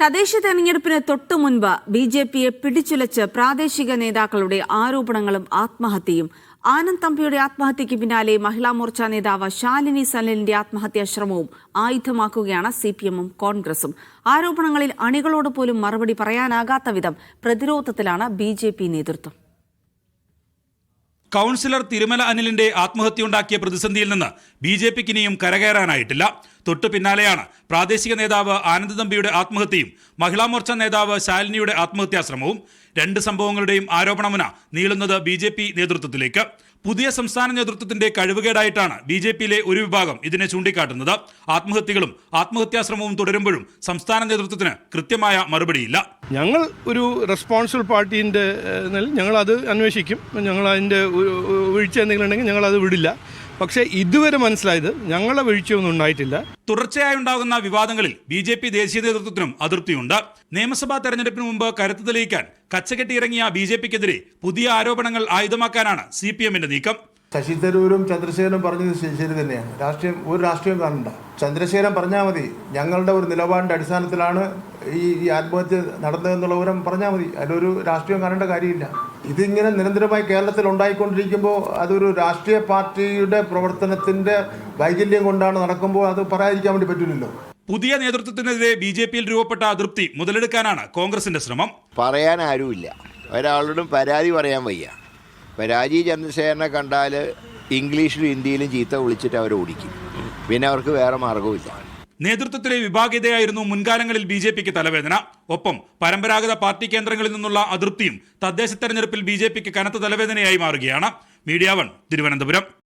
തദ്ദേശ തെരഞ്ഞെടുപ്പിന് തൊട്ടു മുൻപ് ബി ജെ പിയെ പിടിച്ചുലച്ച് പ്രാദേശിക നേതാക്കളുടെ ആരോപണങ്ങളും ആത്മഹത്യയും. ആനന്ദ് തമ്പിയുടെ ആത്മഹത്യയ്ക്ക് പിന്നാലെ മഹിളാ മോർച്ച നേതാവ് ശാലിനി സനലിന്റെ ആത്മഹത്യാ ശ്രമവും ആയുധമാക്കുകയാണ് സി പി എമ്മും കോൺഗ്രസും. ആരോപണങ്ങളിൽ അണികളോട് പോലും മറുപടി പറയാനാകാത്ത വിധം പ്രതിരോധത്തിലാണ് ബി നേതൃത്വം. കൗൺസിലർ തിരുമല അനിലിന്റെ ആത്മഹത്യയുണ്ടാക്കിയ പ്രതിസന്ധിയിൽ നിന്ന് ബി ജെ പിക്ക് ഇനിയും കരകയറാനായിട്ടില്ല. തൊട്ടു പിന്നാലെയാണ് പ്രാദേശിക നേതാവ് ആനന്ദ് തമ്പിയുടെ ആത്മഹത്യയും മഹിളാ മോർച്ച നേതാവ് ശാലിനിയുടെ ആത്മഹത്യാശ്രമവും. രണ്ട് സംഭവങ്ങളുടെയും ആരോപണമുന നീളുന്നത് ബി നേതൃത്വത്തിലേക്ക്. പുതിയ സംസ്ഥാന നേതൃത്വത്തിന്റെ കഴിവുകേടായിട്ടാണ് ബി ജെ പിയിലെ ഒരു വിഭാഗം ഇതിനെ ചൂണ്ടിക്കാട്ടുന്നത്. ആത്മഹത്യകളും ആത്മഹത്യാശ്രമവും തുടരുമ്പോഴും സംസ്ഥാന നേതൃത്വത്തിന് കൃത്യമായ മറുപടിയില്ല. ഞങ്ങൾ ഒരു റെസ്പോൺസിബിൾ പാർട്ടീന്റെ ഞങ്ങൾ അത് അന്വേഷിക്കും. ഞങ്ങൾ അതിന്റെ വീഴ്ച എന്തെങ്കിലും ഉണ്ടെങ്കിൽ അത് വിടില്ല. പക്ഷേ ഇതുവരെ മനസ്സിലായത് ഞങ്ങളെ വീഴ്ചയൊന്നും ഉണ്ടായിട്ടില്ല. തുടർച്ചയായി ഉണ്ടാകുന്ന വിവാദങ്ങളിൽ ബി ജെ പി ദേശീയ നേതൃത്വത്തിനും അതൃപ്തിയുണ്ട് നിയമസഭാ തെരഞ്ഞെടുപ്പിന് മുമ്പ് കരുത്ത് തെളിയിക്കാൻ കച്ചകെട്ടിയിറങ്ങിയ ബി ജെ പിക്കെതിരെ പുതിയ ആരോപണങ്ങൾ ആയുധമാക്കാനാണ് സി പി എമ്മിന്റെ നീക്കം. ശശി തരൂരും ചന്ദ്രശേഖരനും പറഞ്ഞത് ശരി തന്നെയാണ്. രാഷ്ട്രീയം ഒരു രാഷ്ട്രീയം കാണണ്ട. ചന്ദ്രശേഖരൻ പറഞ്ഞാൽ മതി. ഞങ്ങളുടെ ഒരു നിലപാടിന്റെ അടിസ്ഥാനത്തിലാണ് ഈ ഈ ആത്മഹത്യ നടന്നതെന്നുള്ള വിവരം പറഞ്ഞാൽ മതി. അതിലൊരു രാഷ്ട്രീയം കാണേണ്ട കാര്യമില്ല. ഇതിങ്ങനെ നിരന്തരമായി കേരളത്തിൽ ഉണ്ടായിക്കൊണ്ടിരിക്കുമ്പോൾ അതൊരു രാഷ്ട്രീയ പാർട്ടിയുടെ പ്രവർത്തനത്തിന്റെ വൈകല്യം കൊണ്ടാണ് നടക്കുമ്പോൾ അത് പറയാതിരിക്കാൻ വേണ്ടി പറ്റില്ലല്ലോ. പുതിയ നേതൃത്വത്തിനെതിരെ ബി ജെ പിയിൽ രൂപപ്പെട്ട അതൃപ്തി മുതലെടുക്കാനാണ് കോൺഗ്രസിന്റെ ശ്രമം. പറയാൻ ആരുമില്ല. ഒരാളോടും പരാതി പറയാൻ വയ്യ. രാജീവ് ചന്ദ്രശേഖരനെ കണ്ടാൽ ഇംഗ്ലീഷിലും ഹിന്ദിയിലും ചീത്ത വിളിച്ചിട്ട് അവർ ഓടിക്കും. പിന്നെ അവർക്ക് വേറെ മാർഗവുമില്ല നേതൃത്വത്തിലെ വിഭാഗീയതയായിരുന്നു മുൻകാലങ്ങളിൽ ബി ജെ പിക്ക് തലവേദന. ഒപ്പം പരമ്പരാഗത പാർട്ടി കേന്ദ്രങ്ങളിൽ നിന്നുള്ള അതൃപ്തിയും തദ്ദേശ തെരഞ്ഞെടുപ്പിൽ ബി ജെ പിക്ക് കനത്ത തലവേദനയായി മാറുകയാണ്. Media one Thiruvananthapuram.